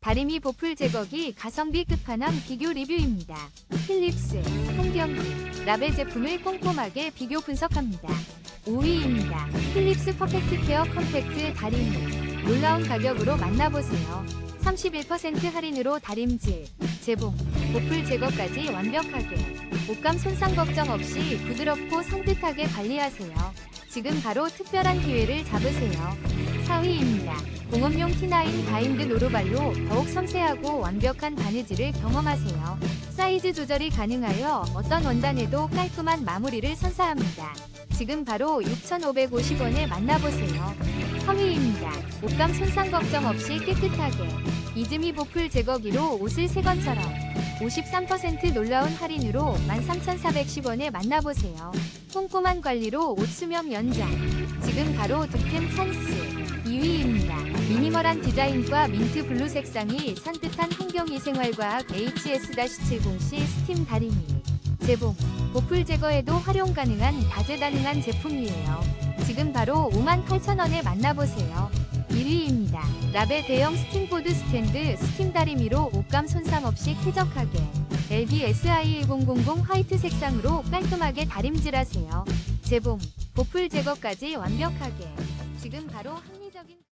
다리미 보풀 제거기 가성비 끝판왕 비교 리뷰입니다. 필립스, 한경기, 라벨 제품을 꼼꼼하게 비교 분석합니다. 5위입니다. 필립스 퍼펙트 케어 컴팩트 다리미. 놀라운 가격으로 만나보세요. 31% 할인으로 다림질, 재봉, 보풀 제거까지 완벽하게. 옷감 손상 걱정 없이 부드럽고 산뜻하게 관리하세요. 지금 바로 특별한 기회를 잡으세요. 4위입니다. 공업용 T9 바인드 노루발로 더욱 섬세하고 완벽한 바느질을 경험하세요. 사이즈 조절이 가능하여 어떤 원단에도 깔끔한 마무리를 선사합니다. 지금 바로 6,550원에 만나보세요. 3위입니다. 옷감 손상 걱정 없이 깨끗하게 이즈미 보풀 제거기로 옷을 새 것처럼 53% 놀라운 할인으로 13,410원에 만나보세요. 꼼꼼한 관리로 옷 수명 연장. 지금 바로 득템 찬스. 2위입니다. 미니멀한 디자인과 민트 블루 색상이 산뜻한 환경위생활과학 HS-70C 스팀 다리미. 재봉, 보풀 제거에도 활용 가능한 다재다능한 제품이에요. 지금 바로 58,000원에 만나보세요. 1위입니다. 라벨 대형 스팀보드 스탠드 스팀 다리미로 옷감 손상 없이 쾌적하게 LBSI1000 화이트 색상으로 깔끔하게 다림질하세요. 재봉, 보풀 제거까지 완벽하게. 지금 바로 한 세계적인